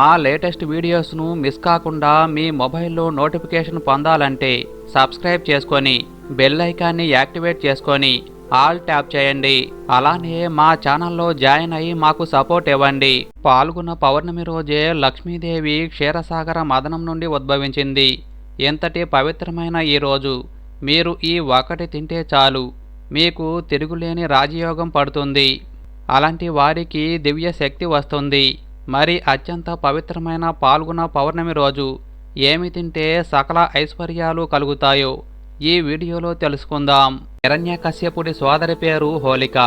మా latest వీడియోస్ను miss కాకుండా మీ మొబైల్లో నోటిఫికేషన్ పొందాలంటే సబ్స్క్రైబ్ చేసుకొని బెల్ ఐకాన్ని యాక్టివేట్ చేసుకొని ఆల్ ట్యాప్ చేయండి. అలానే మా ఛానల్లో జాయిన్ అయ్యి మాకు సపోర్ట్ ఇవ్వండి. పాల్గొన్న పౌర్ణమి రోజే లక్ష్మీదేవి క్షీరసాగర మదనం నుండి ఉద్భవించింది. ఎంతటి పవిత్రమైన ఈ రోజు మీరు ఈ ఒకటి తింటే చాలు. మీకు తిరుగులేని రాజయోగం పడుతుంది. అలాంటి వారికి దివ్య శక్తి వస్తుంది. మరి అత్యంత పవిత్రమైన పాల్గొన పౌర్ణమి రోజు ఏమి తింటే సకల ఐశ్వర్యాలు కలుగుతాయో ఈ వీడియోలో తెలుసుకుందాం. హిరణ్యకశ్యపుడి సోదరి పేరు హోలిక.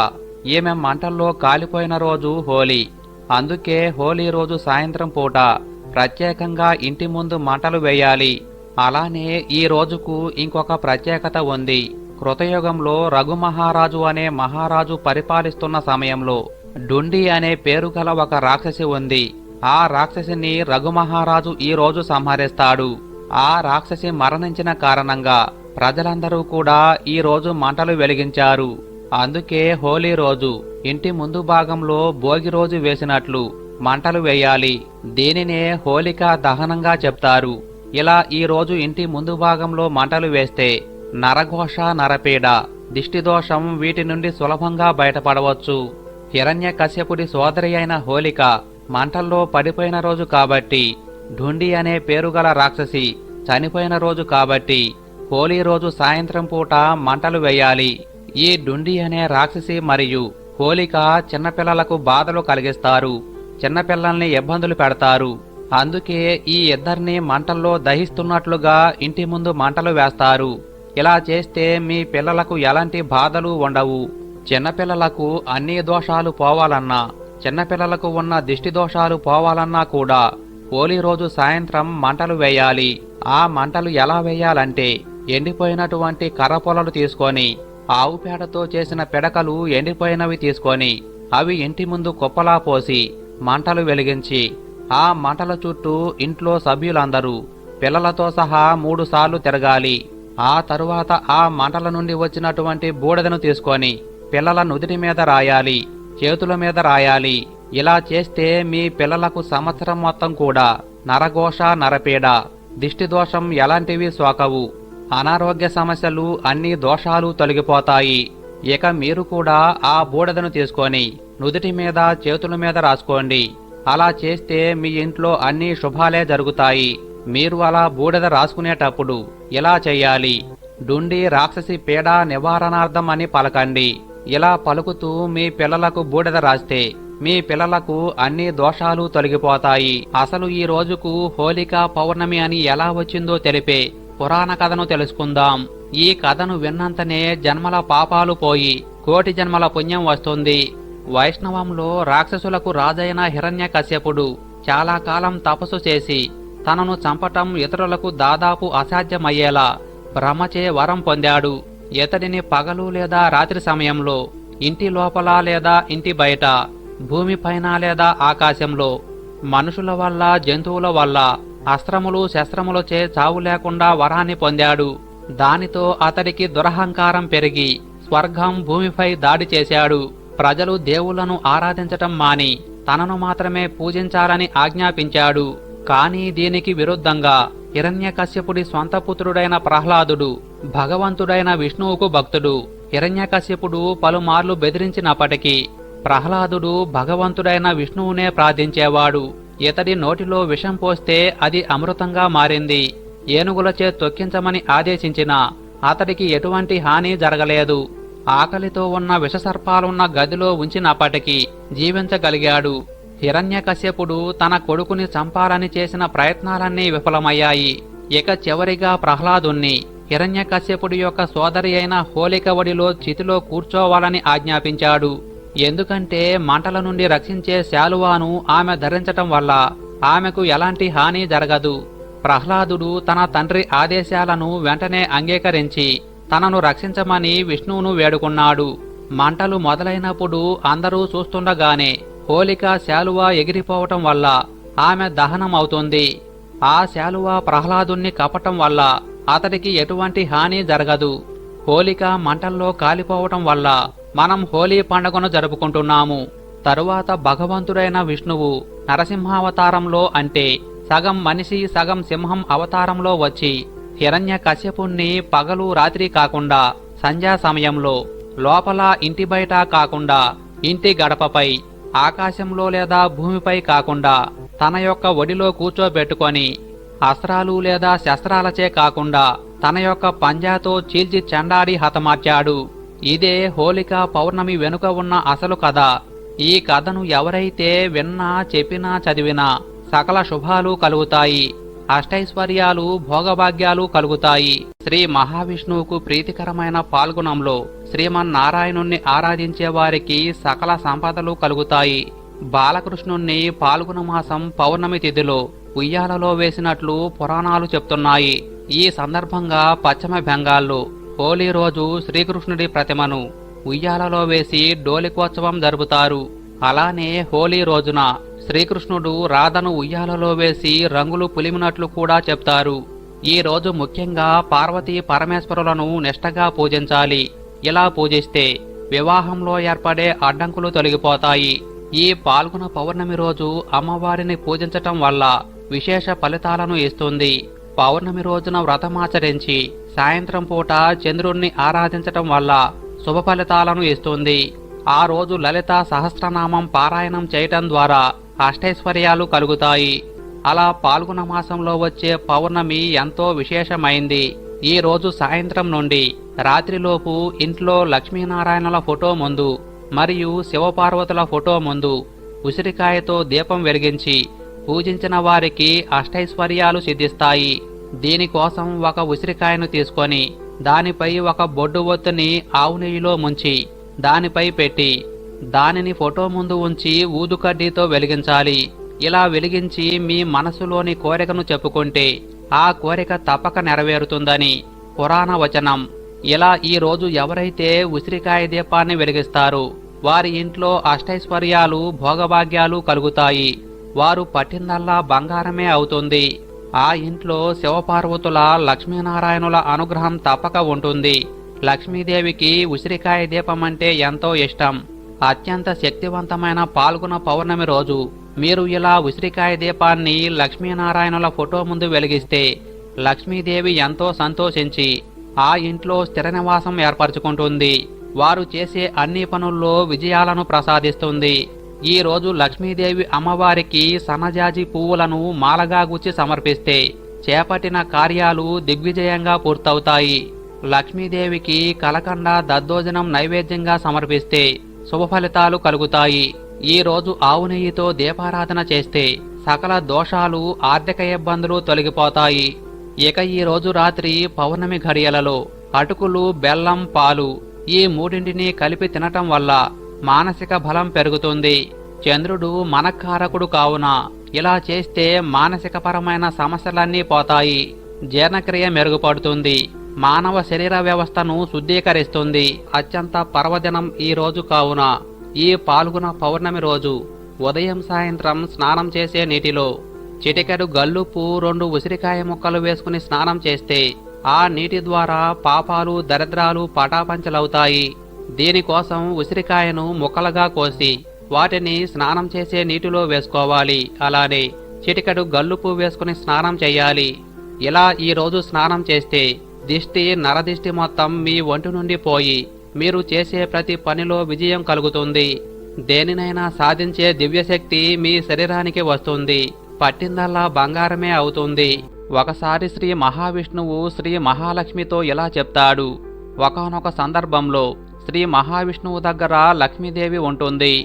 ఈమె మంటల్లో కాలిపోయిన రోజు హోలీ. అందుకే హోలీ రోజు సాయంత్రం పూట ప్రత్యేకంగా ఇంటి ముందు మంటలు వేయాలి. అలానే ఈ రోజుకు ఇంకొక ప్రత్యేకత ఉంది. కృతయుగంలో రఘు మహారాజు అనే మహారాజు పరిపాలిస్తున్న సమయంలో డుండి అనే పేరు గల ఒక రాక్షసి ఉంది. ఆ రాక్షసిని రఘు మహారాజు ఈ రోజు సంహరిస్తాడు. ఆ రాక్షసి మరణించిన కారణంగా ప్రజలందరూ కూడా ఈ రోజు మంటలు వెలిగించారు. అందుకే హోలీ రోజు ఇంటి ముందు భాగంలో భోగి రోజు వేసినట్లు మంటలు వేయాలి. దీనినే హోలికా దహనంగా చెప్తారు. ఇలా ఈ రోజు ఇంటి ముందు భాగంలో మంటలు వేస్తే నరఘోష నరపీడ దిష్టిదోషం వీటి నుండి సులభంగా బయటపడవచ్చు. హిరణ్య కశ్యపుడి సోదరి అయిన హోలిక మంటల్లో పడిపోయిన రోజు కాబట్టి ఢుండి అనే పేరుగల రాక్షసి చనిపోయిన రోజు కాబట్టి హోలీ రోజు సాయంత్రం పూట మంటలు వేయాలి. ఈ డుండి అనే రాక్షసి మరియు హోలిక చిన్నపిల్లలకు బాధలు కలిగిస్తారు. చిన్నపిల్లల్ని ఇబ్బందులు పెడతారు. అందుకే ఈ ఇద్దరిని మంటల్లో దహిస్తున్నట్లుగా ఇంటి ముందు మంటలు వేస్తారు. ఇలా చేస్తే మీ పిల్లలకు ఎలాంటి బాధలు ఉండవు. చిన్నపిల్లలకు అన్ని దోషాలు పోవాలన్నా చిన్నపిల్లలకు ఉన్న దిష్టి దోషాలు పోవాలన్నా కూడా హోలీ రోజు సాయంత్రం మంటలు వేయాలి. ఆ మంటలు ఎలా వేయాలంటే ఎండిపోయినటువంటి కర్ర పొలలు తీసుకొని ఆవు పేడతో చేసిన పిడకలు ఎండిపోయినవి తీసుకొని అవి ఇంటి ముందు కుప్పలా పోసి మంటలు వెలిగించి ఆ మంటల చుట్టూ ఇంట్లో సభ్యులందరూ పిల్లలతో సహా మూడు సార్లు తిరగాలి. ఆ తరువాత ఆ మంటల నుండి వచ్చినటువంటి బూడిదను తీసుకొని పిల్లల నుదిటి మీద రాయాలి చేతుల మీద రాయాలి. ఇలా చేస్తే మీ పిల్లలకు సంవత్సరం మొత్తం కూడా నరఘోష నరపీడ దిష్టి దోషం ఎలాంటివి సోకవు. అనారోగ్య సమస్యలు అన్ని దోషాలు తొలగిపోతాయి. ఇక మీరు కూడా ఆ బూడదను తీసుకొని నుదుటి మీద చేతుల మీద రాసుకోండి. అలా చేస్తే మీ ఇంట్లో అన్ని శుభాలే జరుగుతాయి. మీరు అలా బూడద రాసుకునేటప్పుడు ఇలా చేయాలి. డుండి రాక్షసి పీడ నివారణార్థం అని పలకండి. ఇలా పలుకుతూ మీ పిల్లలకు బూడిద రాస్తే మీ పిల్లలకు అన్ని దోషాలు తొలగిపోతాయి. అసలు ఈ రోజుకు హోలికా పౌర్ణమి అని ఎలా వచ్చిందో తెలిపే పురాణ కథను తెలుసుకుందాం. ఈ కథను విన్నంతనే జన్మల పాపాలు పోయి కోటి జన్మల పుణ్యం వస్తుంది. వైష్ణవంలో రాక్షసులకు రాజైన హిరణ్య కశ్యపుడు చాలా కాలం తపస్సు చేసి తనను చంపటం ఇతరులకు దాదాపు అసాధ్యమయ్యేలా బ్రహ్మచే వరం పొందాడు. ఇతడిని పగలు లేదా రాత్రి సమయంలో ఇంటి లోపల లేదా ఇంటి బయట భూమిపైన లేదా ఆకాశంలో మనుషుల వల్ల జంతువుల వల్ల అస్త్రములు శస్త్రములచే చావు లేకుండా వరాన్ని పొందాడు. దానితో అతడికి దురహంకారం పెరిగి స్వర్గం భూమిపై దాడి చేశాడు. ప్రజలు దేవులను ఆరాధించటం మాని తనను మాత్రమే పూజించాలని ఆజ్ఞాపించాడు. కానీ దీనికి విరుద్ధంగా హిరణ్యకశ్యపుడి స్వంత పుత్రుడైన ప్రహ్లాదుడు భగవంతుడైన విష్ణువుకు భక్తుడు. హిరణ్యకశ్యపుడు పలుమార్లు బెదిరించినప్పటికీ ప్రహ్లాదుడు భగవంతుడైన విష్ణువునే ప్రార్థించేవాడు. ఇతడి నోటిలో విషం పోస్తే అది అమృతంగా మారింది. ఏనుగులచే తొక్కించమని ఆదేశించినా అతడికి ఎటువంటి హాని జరగలేదు. ఆకలితో ఉన్న విషసర్పాలున్న గదిలో ఉంచినప్పటికీ జీవించగలిగాడు. హిరణ్యకశ్యపుడు తన కొడుకుని చంపాలని చేసిన ప్రయత్నాలన్నీ విఫలమయ్యాయి. ఇక చివరిగా ప్రహ్లాదుణ్ణి హిరణ్యకశ్యపుడి యొక్క సోదరి అయిన హోలికవడిలో చితిలో కూర్చోవాలని ఆజ్ఞాపించాడు. ఎందుకంటే మంటల నుండి రక్షించే శాలువాను ఆమె ధరించటం వల్ల ఆమెకు ఎలాంటి హాని జరగదు. ప్రహ్లాదుడు తన తండ్రి ఆదేశాలను వెంటనే అంగీకరించి తనను రక్షించమని విష్ణువును వేడుకున్నాడు. మంటలు మొదలైనప్పుడు అందరూ చూస్తుండగానే హోలిక శాలువ ఎగిరిపోవటం వల్ల ఆమె దహనం అవుతుంది ఆ శాలువా ప్రహ్లాదుణ్ణి కప్పటం వల్ల అతడికి ఎటువంటి హాని జరగదు. హోలిక మంటల్లో కాలిపోవటం వల్ల మనం హోలీ పండుగను జరుపుకుంటున్నాము. తరువాత భగవంతుడైన విష్ణువు నరసింహావతారంలో అంటే సగం మనిషి సగం సింహం అవతారంలో వచ్చి హిరణ్య కశ్యపుణ్ణి పగలు రాత్రి కాకుండా సంధ్యా సమయంలో లోపల ఇంటి బయట కాకుండా ఇంటి గడపపై ఆకాశంలో లేదా భూమిపై కాకుండా తన యొక్క ఒడిలో కూర్చోబెట్టుకొని అస్త్రాలు లేదా శస్త్రాలచే కాకుండా తన యొక్క పంజాతో చీల్చి చెండాడి హతమార్చాడు. ఇదే హోలికా పౌర్ణమి వెనుక ఉన్న అసలు కథ. ఈ కథను ఎవరైతే విన్నా చెప్పినా చదివినా సకల శుభాలు కలుగుతాయి. అష్టైశ్వర్యాలు భోగభాగ్యాలు కలుగుతాయి. శ్రీ మహావిష్ణువుకు ప్రీతికరమైన పాల్గొనంలో శ్రీమన్నారాయణుణ్ణి ఆరాధించే వారికి సకల సంపదలు కలుగుతాయి. బాలకృష్ణుణ్ణి పాల్గొన మాసం పౌర్ణమి తిథిలో ఉయ్యాలలో వేసినట్లు పురాణాలు చెప్తున్నాయి. ఈ సందర్భంగా పశ్చిమ బెంగాల్లో హోలీ రోజు శ్రీకృష్ణుడి ప్రతిమను ఉయ్యాలలో వేసి డోలికోత్సవం జరుపుతారు. అలానే హోలీ రోజున శ్రీకృష్ణుడు రాధను ఉయ్యాలలో వేసి రంగులు పులిమినట్లు కూడా చెప్తారు. ఈ రోజు ముఖ్యంగా పార్వతీ పరమేశ్వరులను నిష్టగా పూజించాలి. ఇలా పూజిస్తే వివాహంలో ఏర్పడే అడ్డంకులు తొలగిపోతాయి. ఈ పాల్గొన పౌర్ణమి రోజు అమ్మవారిని పూజించటం వల్ల విశేష ఫలితాలను ఇస్తుంది. పౌర్ణమి రోజున వ్రతమాచరించి సాయంత్రం పూట చంద్రుణ్ణి ఆరాధించటం వల్ల శుభ ఫలితాలను ఇస్తుంది. ఆ రోజు లలిత సహస్రనామం పారాయణం చేయటం ద్వారా అష్టైశ్వర్యాలు కలుగుతాయి. అలా పాల్గొన మాసంలో వచ్చే పౌర్ణమి ఎంతో విశేషమైంది. ఈ రోజు సాయంత్రం నుండి రాత్రిలోపు ఇంట్లో లక్ష్మీనారాయణల ఫోటో ముందు మరియు శివపార్వతుల ఫోటో ముందు ఉసిరికాయతో దీపం వెలిగించి పూజించిన వారికి అష్టైశ్వర్యాలు సిద్ధిస్తాయి. దీనికోసం ఒక ఉసిరికాయను తీసుకొని దానిపై ఒక బొడ్డు ఒత్తుని ఆవు నెయ్యిలో ముంచి దానిపై పెట్టి దానిని ఫోటో ముందు ఉంచి ఊదుకడ్డీతో వెలిగించాలి. ఇలా వెలిగించి మీ మనసులోని కోరికను చెప్పుకుంటే ఆ కోరిక తప్పక నెరవేరుతుందని పురాణ వచనం. ఇలా ఈ రోజు ఎవరైతే ఉసిరికాయ దీపాన్ని వెలిగిస్తారు వారి ఇంట్లో అష్టైశ్వర్యాలు భోగభాగ్యాలు కలుగుతాయి. వారు పట్టిందల్లా బంగారమే అవుతుంది. ఆ ఇంట్లో శివపార్వతుల లక్ష్మీనారాయణుల అనుగ్రహం తప్పక ఉంటుంది. లక్ష్మీదేవికి ఉసిరికాయ దీపం అంటే ఎంతో ఇష్టం. అత్యంత శక్తివంతమైన పాల్గొన పౌర్ణమి రోజు. మీరు ఇలా ఉసిరికాయ దీపాన్ని లక్ష్మీనారాయణుల ఫోటో ముందు వెలిగిస్తే లక్ష్మీదేవి ఎంతో సంతోషించి ఆ ఇంట్లో స్థిర నివాసం ఏర్పరచుకుంటుంది. వారు చేసే అన్ని పనుల్లో విజయాలను ప్రసాదిస్తుంది. ఈ రోజు లక్ష్మీదేవి అమ్మవారికి సన్నజాజి పువ్వులను మాలగా గుచ్చి సమర్పిస్తే చేపట్టిన కార్యాలు దిగ్విజయంగా పూర్తవుతాయి. లక్ష్మీదేవికి కలకండ దద్దోజనం నైవేద్యంగా సమర్పిస్తే శుభ ఫలితాలు కలుగుతాయి. ఈ రోజు ఆవు నెయ్యితో దీపారాధన చేస్తే సకల దోషాలు ఆర్థిక ఇబ్బందులు తొలగిపోతాయి. ఇక ఈ రోజు రాత్రి పౌర్ణమి ఘడియలలో అటుకులు బెల్లం పాలు ఈ మూడింటిని కలిపి తినటం వల్ల మానసిక బలం పెరుగుతుంది. చంద్రుడు మనకారకుడు కావున ఇలా చేస్తే మానసికపరమైన సమస్యలన్నీ పోతాయి. జీర్ణక్రియ మెరుగుపడుతుంది. మానవ శరీర వ్యవస్థను శుద్ధీకరిస్తుంది. అత్యంత పర్వదినం ఈ రోజు కావున. ఈ పాల్గొన పౌర్ణమి రోజు ఉదయం సాయంత్రం స్నానం చేసే నీటిలో చిటికెడు గల్లుపు రెండు ఉసిరికాయ ముక్కలు వేసుకుని స్నానం చేస్తే ఆ నీటి ద్వారా పాపాలు దరిద్రాలు పటాపంచలవుతాయి. దీనికోసం ఉసిరికాయను ముక్కలుగా కోసి వాటిని స్నానం చేసే నీటిలో వేసుకోవాలి. అలానే చిటికెడు గల్లుపు వేసుకుని స్నానం చేయాలి. ఇలా ఈ రోజు స్నానం చేస్తే దిష్టి నరదిష్టి మొత్తం మీ ఒంటి నుండి పోయి మీరు చేసే ప్రతి పనిలో విజయం కలుగుతుంది. దేనినైనా సాధించే దివ్యశక్తి మీ శరీరానికి వస్తుంది. పట్టిందల్లా బంగారమే అవుతుంది. ఒకసారి శ్రీ మహావిష్ణువు శ్రీ మహాలక్ష్మితో ఇలా చెప్తాడు. ఒకానొక సందర్భంలో శ్రీ మహావిష్ణువు దగ్గర లక్ష్మీదేవి ఉంటుంది.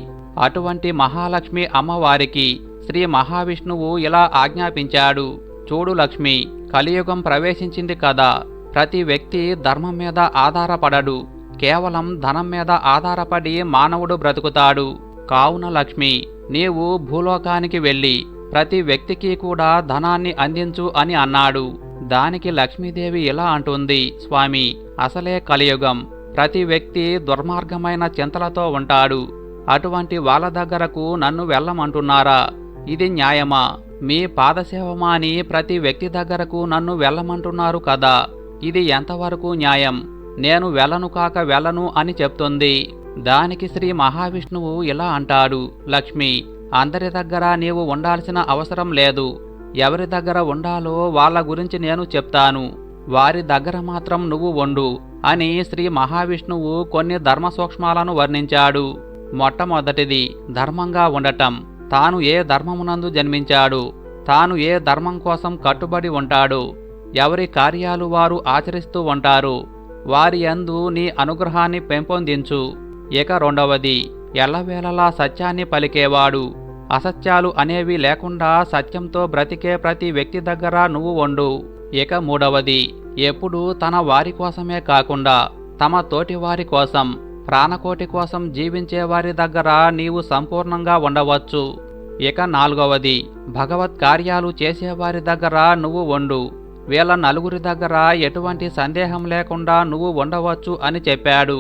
అటువంటి మహాలక్ష్మి అమ్మవారికి శ్రీ మహావిష్ణువు ఇలా ఆజ్ఞాపించాడు. చూడు లక్ష్మి కలియుగం ప్రవేశించింది కదా. ప్రతి వ్యక్తి ధర్మం మీద ఆధారపడడు. కేవలం ధనం మీద ఆధారపడి మానవుడు బ్రతుకుతాడు. కావున లక్ష్మి నీవు భూలోకానికి వెళ్ళి ప్రతి వ్యక్తికి కూడా ధనాన్ని అందించు అని అన్నాడు. దానికి లక్ష్మీదేవి ఇలా అంటుంది స్వామి అసలే కలియుగం. ప్రతి వ్యక్తి దుర్మార్గమైన చింతలతో ఉంటాడు. అటువంటి వాళ్ళ దగ్గరకు నన్ను వెళ్ళమంటున్నారా? ఇది న్యాయమా? మీ పాదసేవమా అని ప్రతి వ్యక్తి దగ్గరకు నన్ను వెళ్ళమంటున్నారు కదా. ఇది ఎంతవరకు న్యాయం? నేను వెళ్ళను కాక వెళ్ళను అని చెప్తుంది. దానికి శ్రీ మహావిష్ణువు ఇలా అంటాడు లక్ష్మి అందరి దగ్గర నీవు ఉండాల్సిన అవసరం లేదు. ఎవరి దగ్గర ఉండాలో వాళ్ళ గురించి నేను చెప్తాను. వారి దగ్గర మాత్రం నువ్వు వండు అని శ్రీ మహావిష్ణువు కొన్ని ధర్మ సూక్ష్మాలను వర్ణించాడు. మొట్టమొదటిది ధర్మంగా ఉండటం. తాను ఏ ధర్మమునందు జన్మించాడు? తాను ఏ ధర్మం కోసం కట్టుబడి ఉంటాడు? ఎవరి కార్యాలు వారు ఆచరిస్తూ ఉంటారు వారి యందు నీ అనుగ్రహాన్ని పెంపొందించు. ఇక రెండవది ఎల్లవేళలా సత్యాన్ని పలికేవాడు. అసత్యాలు అనేవి లేకుండా సత్యంతో బ్రతికే ప్రతి వ్యక్తి దగ్గర నువ్వు వండు ఇక మూడవది ఎప్పుడూ తన వారి కోసమే కాకుండా తమ తోటి వారి కోసం ప్రాణకోటి కోసం జీవించే వారి దగ్గర నీవు సంపూర్ణంగా ఉండవచ్చు. ఇక నాలుగవది భగవత్ కార్యాలు చేసేవారి దగ్గర నువ్వు వండు వీళ్ళ నలుగురి దగ్గర ఎటువంటి సందేహం లేకుండా నువ్వు ఉండవచ్చు అని చెప్పాడు.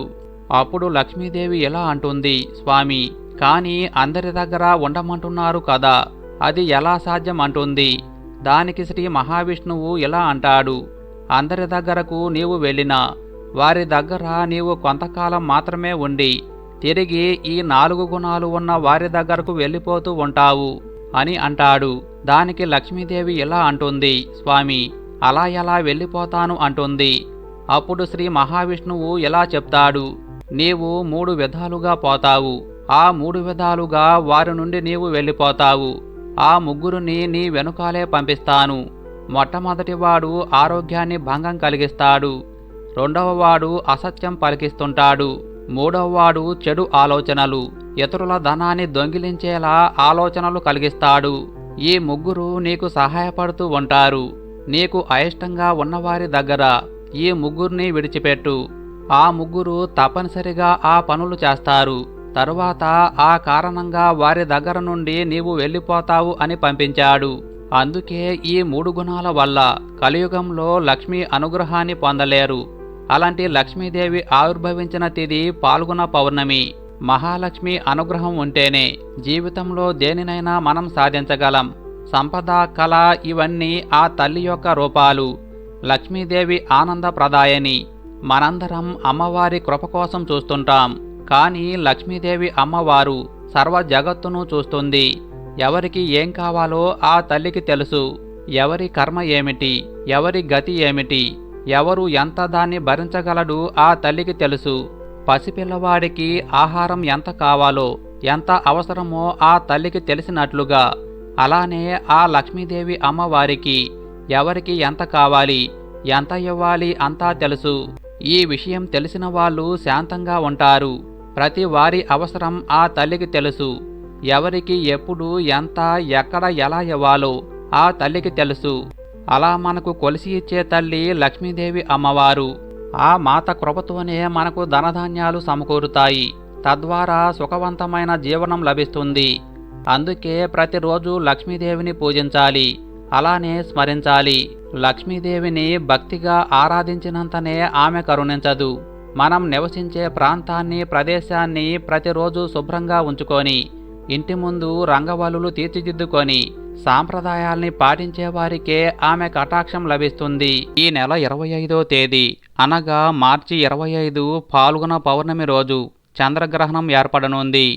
అప్పుడు లక్ష్మీదేవి ఎలా అంటుంది స్వామి కానీ అందరి దగ్గర ఉండమంటున్నారు కదా అది ఎలా సాధ్యం? అంటుంది. దానికి శ్రీ మహావిష్ణువు ఇలా అంటాడు అందరి దగ్గరకు నీవు వెళ్ళినా వారి దగ్గర నీవు కొంతకాలం మాత్రమే ఉండి తిరిగి ఈ నాలుగు గుణాలు ఉన్న వారి దగ్గరకు వెళ్ళిపోతూ ఉంటావు అని అంటాడు. దానికి లక్ష్మీదేవి ఇలా అంటుంది స్వామి అలా ఎలా వెళ్ళిపోతాను అంటుంది. అప్పుడు శ్రీ మహావిష్ణువు ఇలా చెప్తాడు. నీవు మూడు విధాలుగా పోతావు. ఆ మూడు విధాలుగా వారి నుండి నీవు వెళ్ళిపోతావు. ఆ ముగ్గురిని నీ వెనుకాలే పంపిస్తాను. మొట్టమొదటివాడు ఆరోగ్యాన్ని భంగం కలిగిస్తాడు. రెండవవాడు అసత్యం పలికిస్తుంటాడు. మూడవవాడు చెడు ఆలోచనలు ఇతరుల ధనాన్ని దొంగిలించేలా ఆలోచనలు కలిగిస్తాడు. ఈ ముగ్గురు నీకు సహాయపడుతూ ఉంటారు. నీకు అయిష్టంగా ఉన్నవారి దగ్గర ఈ ముగ్గురిని విడిచిపెట్టు. ఆ ముగ్గురు తప్పనిసరిగా ఆ పనులు చేస్తారు. తరువాత ఆ కారణంగా వారి దగ్గర నుండి నీవు వెళ్ళిపోతావు అని పంపించాడు. అందుకే ఈ మూడు గుణాల వల్ల కలియుగంలో లక్ష్మీ అనుగ్రహాన్ని పొందలేరు. అలాంటి లక్ష్మీదేవి ఆవిర్భవించిన తిది పాల్గొన పౌర్ణమి. మహాలక్ష్మి అనుగ్రహం ఉంటేనే జీవితంలో దేనినైనా మనం సాధించగలం. సంపద కళ ఇవన్నీ ఆ తల్లి యొక్క రూపాలు. లక్ష్మీదేవి ఆనందప్రదాయని. మనందరం అమ్మవారి కృప కోసం చూస్తుంటాం. కానీ లక్ష్మీదేవి అమ్మవారు సర్వ జగత్తును చూస్తుంది. ఎవరికి ఏం కావాలో ఆ తల్లికి తెలుసు. ఎవరి కర్మ ఏమిటి? ఎవరి గతి ఏమిటి? ఎవరు ఎంత దాన్ని భరించగలడు ఆ తల్లికి తెలుసు. పసిపిల్లవాడికి ఆహారం ఎంత కావాలో ఎంత అవసరమో ఆ తల్లికి తెలిసినట్లుగా అలానే ఆ లక్ష్మీదేవి అమ్మవారికి ఎవరికి ఎంత కావాలి ఎంత ఇవ్వాలి అంతా తెలుసు. ఈ విషయం తెలిసిన వాళ్ళు శాంతంగా ఉంటారు. ప్రతి వారి అవసరం ఆ తల్లికి తెలుసు. ఎవరికి ఎప్పుడు ఎంత ఎక్కడ ఎలా ఇవ్వాలో ఆ తల్లికి తెలుసు. అలా మనకు కొలిసి ఇచ్చే తల్లి లక్ష్మీదేవి అమ్మవారు. ఆ మాత కృపతోనే మనకు ధనధాన్యాలు సమకూరుతాయి. తద్వారా సుఖవంతమైన జీవనం లభిస్తుంది. అందుకే ప్రతిరోజు లక్ష్మీదేవిని పూజించాలి అలానే స్మరించాలి. లక్ష్మీదేవిని భక్తిగా ఆరాధించినంతనే ఆమె కరుణించదు. మనం నివసించే ప్రాంతాన్ని ప్రదేశాన్ని ప్రతిరోజు శుభ్రంగా ఉంచుకొని ఇంటి ముందు రంగవల్లులు తీర్చిదిద్దుకొని సాంప్రదాయాల్ని పాటించే వారికే ఆమె కటాక్షం లభిస్తుంది. ఈ నెల ఇరవై ఐదో తేదీ అనగా మార్చి ఇరవై ఐదు పాల్గొన పౌర్ణమి రోజు చంద్రగ్రహణం ఏర్పడనుంది.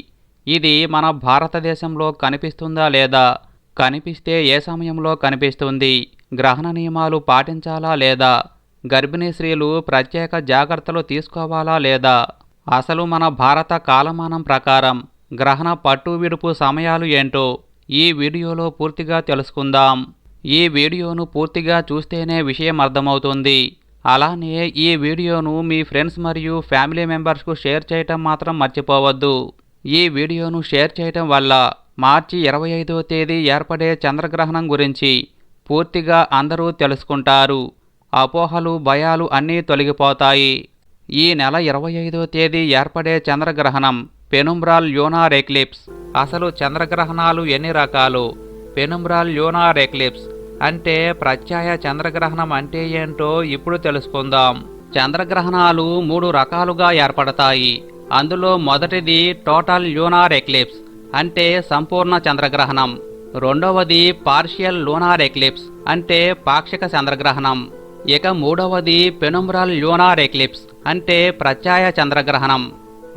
ఇది మన భారతదేశంలో కనిపిస్తుందా లేదా? కనిపిస్తే ఏ సమయంలో కనిపిస్తుంది? గ్రహణ నియమాలు పాటించాలా లేదా? గర్భిణీ స్త్రీలు ప్రత్యేక జాగ్రత్తలు తీసుకోవాలా లేదా? అసలు మన భారత కాలమానం ప్రకారం గ్రహణ పట్టు విడుపు సమయాలు ఏంటో ఈ వీడియోలో పూర్తిగా తెలుసుకుందాం. ఈ వీడియోను పూర్తిగా చూస్తేనే విషయం అర్థమవుతుంది. అలానే ఈ వీడియోను మీ ఫ్రెండ్స్ మరియు ఫ్యామిలీ మెంబర్స్కు షేర్ చేయటం మాత్రం మర్చిపోవద్దు. ఈ వీడియోను షేర్ చేయటం వల్ల మార్చి ఇరవై ఐదో తేదీ ఏర్పడే చంద్రగ్రహణం గురించి పూర్తిగా అందరూ తెలుసుకుంటారు. అపోహలు భయాలు అన్నీ తొలగిపోతాయి. ఈ నెల ఇరవై ఐదో తేదీ ఏర్పడే చంద్రగ్రహణం పెనుమ్రాల్ యోనార్ ఎక్లిప్స్. అసలు చంద్రగ్రహణాలు ఎన్ని రకాలు? పెనుమ్రాల్ యోనార్ ఎక్లిప్స్ అంటే ప్రత్యయ చంద్రగ్రహణం అంటే ఏంటో ఇప్పుడు తెలుసుకుందాం. చంద్రగ్రహణాలు మూడు రకాలుగా ఏర్పడతాయి. అందులో మొదటిది టోటల్ లూనార్ ఎక్లిప్స్ అంటే సంపూర్ణ చంద్రగ్రహణం. రెండవది పార్షియల్ లూనార్ ఎక్లిప్స్ అంటే పాక్షిక చంద్రగ్రహణం. ఇక మూడవది పెనుమ్రల్ లూనార్ ఎక్లిప్స్ అంటే ప్రత్యాయ చంద్రగ్రహణం.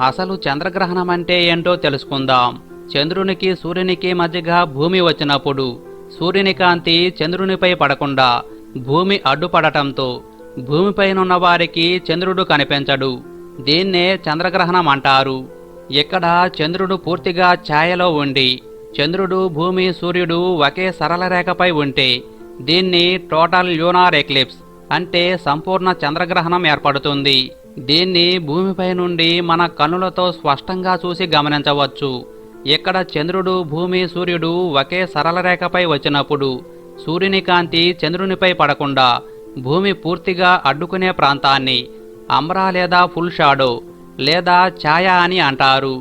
అసలు చంద్రగ్రహణం అంటే ఏంటో తెలుసుకుందాం. చంద్రునికి సూర్యునికి మధ్యగా భూమి వచ్చినప్పుడు సూర్యుని కాంతి చంద్రునిపై పడకుండా భూమి అడ్డుపడటంతో భూమిపైనున్న వారికి చంద్రుడు కనిపించడు. దీన్నే చంద్రగ్రహణం అంటారు. ఇక్కడ చంద్రుడు పూర్తిగా ఛాయలో ఉండి చంద్రుడు భూమి సూర్యుడు ఒకే సరళ రేఖపై ఉంటే దీన్ని టోటల్ ల్యూనార్ ఎక్లిప్స్ అంటే సంపూర్ణ చంద్రగ్రహణం ఏర్పడుతుంది. దీన్ని భూమిపై నుండి మన కన్నులతో స్పష్టంగా చూసి గమనించవచ్చు. ఇక్కడ చంద్రుడు భూమి సూర్యుడు ఒకే సరళ రేఖపై వచ్చినప్పుడు సూర్యుని కాంతి చంద్రునిపై పడకుండా భూమి పూర్తిగా అడ్డుకునే ప్రాంతాన్ని అమ్రా లేదా ఫుల్ షాడో లేదా ఛాయ అని అంటారు.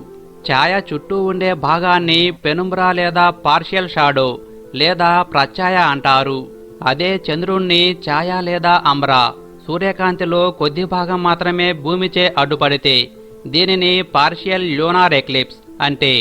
ఛాయ చుట్టూ ఉండే భాగాన్ని పెనుమ్రా లేదా పార్షియల్ షాడో లేదా ప్రఛాయ అంటారు. అదే చంద్రుణ్ణి ఛాయ లేదా అమ్రా సూర్యకాంతిలో కొద్ది భాగం మాత్రమే భూమిచే అడ్డుపడితే దీనిని పార్షియల్ ల్యూనార్ ఎక్లిప్స్ అంటే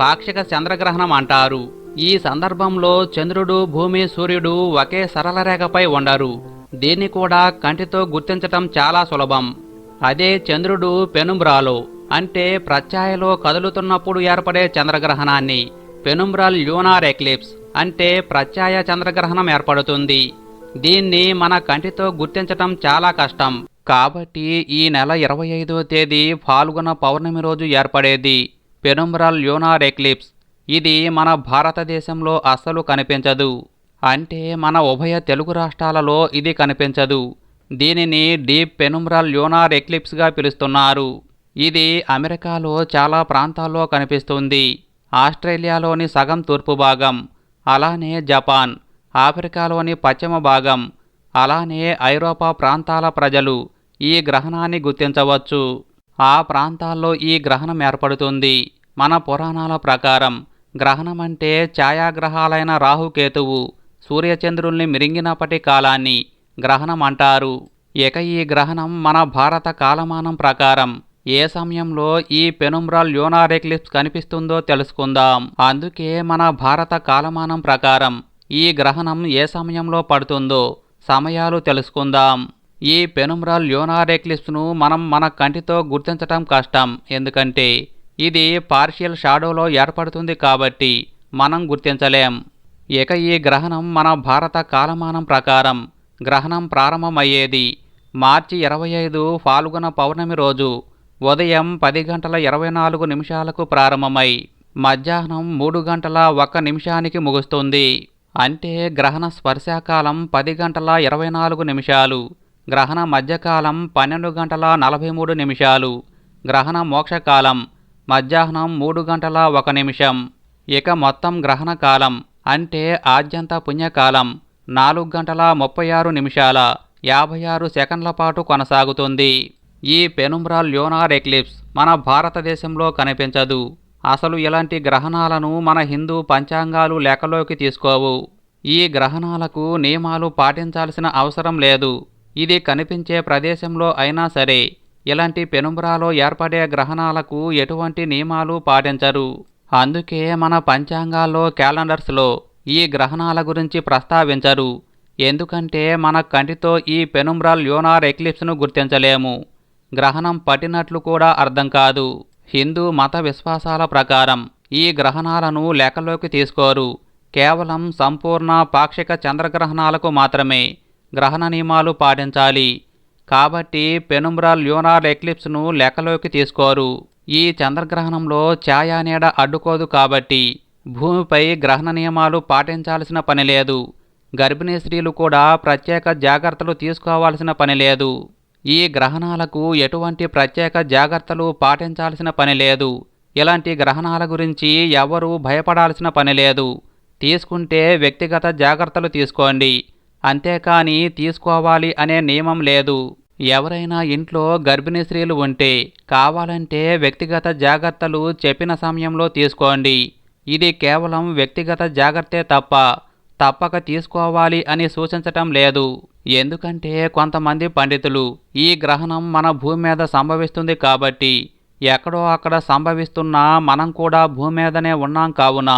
పాక్షిక చంద్రగ్రహణం అంటారు. ఈ సందర్భంలో చంద్రుడు భూమి సూర్యుడు ఒకే సరళ రేఖపై ఉండరు. దీన్ని కూడా కంటితో గుర్తించటం చాలా సులభం. అదే చంద్రుడు పెనుమ్రాలు. అంటే ప్రత్యాయలో కదులుతున్నప్పుడు ఏర్పడే చంద్రగ్రహణాన్ని పెనుమ్రాల్ ల్యూనార్ ఎక్లిప్స్ అంటే ప్రత్యాయ చంద్రగ్రహణం ఏర్పడుతుంది. దీన్ని మన కంటితో గుర్తించటం చాలా కష్టం. కాబట్టి ఈ నెల ఇరవై ఐదో తేదీ ఫాల్గుణ పౌర్ణమి రోజు ఏర్పడేది పెనుమ్రాల్ ల్యూనార్ ఎక్లిప్స్. ఇది మన భారతదేశంలో అస్సలు కనిపించదు. అంటే మన ఉభయ తెలుగు రాష్ట్రాలలో ఇది కనిపించదు. దీనిని డీప్ పెనుమ్రాల్ ల్యూనార్ ఎక్లిప్స్గా పిలుస్తున్నారు. ఇది అమెరికాలో చాలా ప్రాంతాల్లో కనిపిస్తుంది. ఆస్ట్రేలియాలోని సగం తూర్పు భాగం అలానే జపాన్ ఆఫ్రికాలోని పశ్చిమ భాగం అలానే ఐరోపా ప్రాంతాల ప్రజలు ఈ గ్రహణాన్ని గుర్తించవచ్చు. ఆ ప్రాంతాల్లో ఈ గ్రహణం ఏర్పడుతుంది. మన పురాణాల ప్రకారం గ్రహణం అంటే ఛాయాగ్రహాలైన రాహుకేతువు సూర్యచంద్రుల్ని మిరింగినప్పటి కాలాన్ని గ్రహణం అంటారు ఇక ఈ గ్రహణం మన భారత కాలమానం ప్రకారం ఏ సమయంలో ఈ పెనుమ్రాల్ ల్యూనార్ ఎక్లిప్స్ కనిపిస్తుందో తెలుసుకుందాం. అందుకే మన భారత కాలమానం ప్రకారం ఈ గ్రహణం ఏ సమయంలో పడుతుందో సమయాలు తెలుసుకుందాం. ఈ పెనుమ్రాల్ ల్యూనార్ ఎక్లిప్స్ను మనం మన కంటితో గుర్తించటం కష్టం. ఎందుకంటే ఇది పార్షియల్ షాడోలో ఏర్పడుతుంది కాబట్టి మనం గుర్తించలేం. ఇక ఈ గ్రహణం మన భారత కాలమానం ప్రకారం. గ్రహణం ప్రారంభమయ్యేది మార్చి ఇరవై ఐదు ఫాల్గుణ పౌర్ణమి రోజు. ఉదయం పది గంటల ఇరవై నాలుగు నిమిషాలకు ప్రారంభమై మధ్యాహ్నం మూడు గంటల ఒక్క నిమిషానికి ముగుస్తుంది. అంటే గ్రహణ స్పర్శాకాలం పది గంటల ఇరవై నాలుగు నిమిషాలు. గ్రహణ మధ్యకాలం పన్నెండు గంటల నలభై మూడు నిమిషాలు. గ్రహణ మోక్షకాలం మధ్యాహ్నం మూడు గంటల ఒక నిమిషం. ఇక మొత్తం గ్రహణ కాలం అంటే ఆద్యంత పుణ్యకాలం నాలుగు గంటల ముప్పై ఆరు నిమిషాల యాభై ఆరు సెకండ్ల పాటు కొనసాగుతుంది. ఈ పెనుమ్రాల్ ల్యోనార్ ఎక్లిప్స్ మన భారతదేశంలో కనిపించదు. అసలు ఇలాంటి గ్రహణాలను మన హిందూ పంచాంగాలు లెక్కలోకి తీసుకోవు. ఈ గ్రహణాలకు నియమాలు పాటించాల్సిన అవసరం లేదు. ఇది కనిపించే ప్రదేశంలో అయినా సరే ఇలాంటి పెనుమ్రాలో ఏర్పడే గ్రహణాలకు ఎటువంటి నియమాలు పాటించరు. అందుకే మన పంచాంగాల్లో క్యాలెండర్స్లో ఈ గ్రహణాల గురించి ప్రస్తావించరు. ఎందుకంటే మన కంటితో ఈ పెనుమ్రాల్ యోనార్ ఎక్లిప్స్ను గుర్తించలేము. గ్రహణం పట్టినట్లు కూడా అర్థం కాదు. హిందూ మత విశ్వాసాల ప్రకారం ఈ గ్రహణాలను లెక్కలోకి తీసుకోరు. కేవలం సంపూర్ణ పాక్షిక చంద్రగ్రహణాలకు మాత్రమే గ్రహణ నియమాలు పాటించాలి. కాబట్టి పెనుమ్రాల్ ల్యూనార్ ఎక్లిప్స్ను లెక్కలోకి తీసుకోరు. ఈ చంద్రగ్రహణంలో ఛాయా నీడ అడ్డుకోదు కాబట్టి భూమిపై గ్రహణ నియమాలు పాటించాల్సిన పని లేదు. గర్భిణీ స్త్రీలు కూడా ప్రత్యేక జాగ్రత్తలు తీసుకోవాల్సిన పని లేదు. ఈ గ్రహణాలకు ఎటువంటి ప్రత్యేక జాగ్రత్తలు పాటించాల్సిన పని లేదు. ఇలాంటి గ్రహణాల గురించి ఎవరూ భయపడాల్సిన పని లేదు. తీసుకుంటే వ్యక్తిగత జాగ్రత్తలు తీసుకోండి. అంతేకాని తీసుకోవాలి అనే నియమం లేదు. ఎవరైనా ఇంట్లో గర్భిణీ స్త్రీలు ఉంటే కావాలంటే వ్యక్తిగత జాగ్రత్తలు చెప్పిన సమయంలో తీసుకోండి. ఇది కేవలం వ్యక్తిగత జాగ్రత్తే తప్ప తప్పక తీసుకోవాలి అని సూచించటం లేదు. ఎందుకంటే కొంతమంది పండితులు ఈ గ్రహణం మన భూమి మీద సంభవిస్తుంది కాబట్టి ఎక్కడో అక్కడ సంభవిస్తున్నా మనం కూడా భూమి మీదనే ఉన్నాం కావున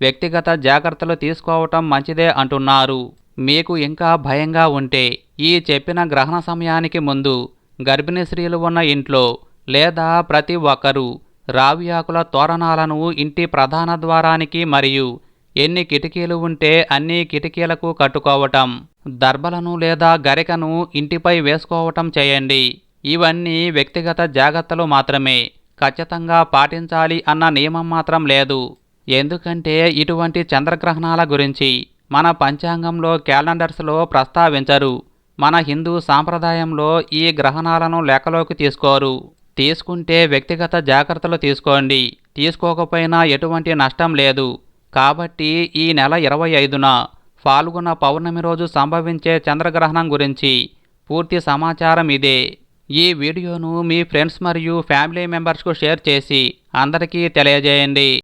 వ్యక్తిగత జాగ్రత్తలు తీసుకోవటం మంచిదే అంటున్నారు. మీకు ఇంకా భయంగా ఉంటే ఈ చెప్పిన గ్రహణ సమయానికి ముందు గర్భిణీ స్త్రీలు ఉన్న ఇంట్లో లేదా ప్రతి ఒక్కరూ రావి ఆకుల తోరణాలను ఇంటి ప్రధాన ద్వారానికి మరియు ఎన్ని కిటికీలు ఉంటే అన్ని కిటికీలకు కట్టుకోవటం దర్బలను లేదా గరికను ఇంటిపై వేసుకోవటం చేయండి. ఇవన్నీ వ్యక్తిగత జాగ్రత్తలు మాత్రమే. ఖచ్చితంగా పాటించాలి అన్న నియమం మాత్రం లేదు. ఎందుకంటే ఇటువంటి చంద్రగ్రహణాల గురించి మన పంచాంగంలో క్యాలెండర్స్లో ప్రస్తావించరు. మన హిందూ సాంప్రదాయంలో ఈ గ్రహణాలను లెక్కలోకి తీసుకోరు. తీసుకుంటే వ్యక్తిగత జాగ్రత్తలు తీసుకోండి. తీసుకోకపోయినా ఎటువంటి నష్టం లేదు. కాబట్టి ఈ నెల ఇరవై ఐదున పాల్గొన్న పౌర్ణమి రోజు సంభవించే చంద్రగ్రహణం గురించి పూర్తి సమాచారం ఇదే. ఈ వీడియోను మీ ఫ్రెండ్స్ మరియు ఫ్యామిలీ మెంబర్స్కు షేర్ చేసి అందరికీ తెలియజేయండి.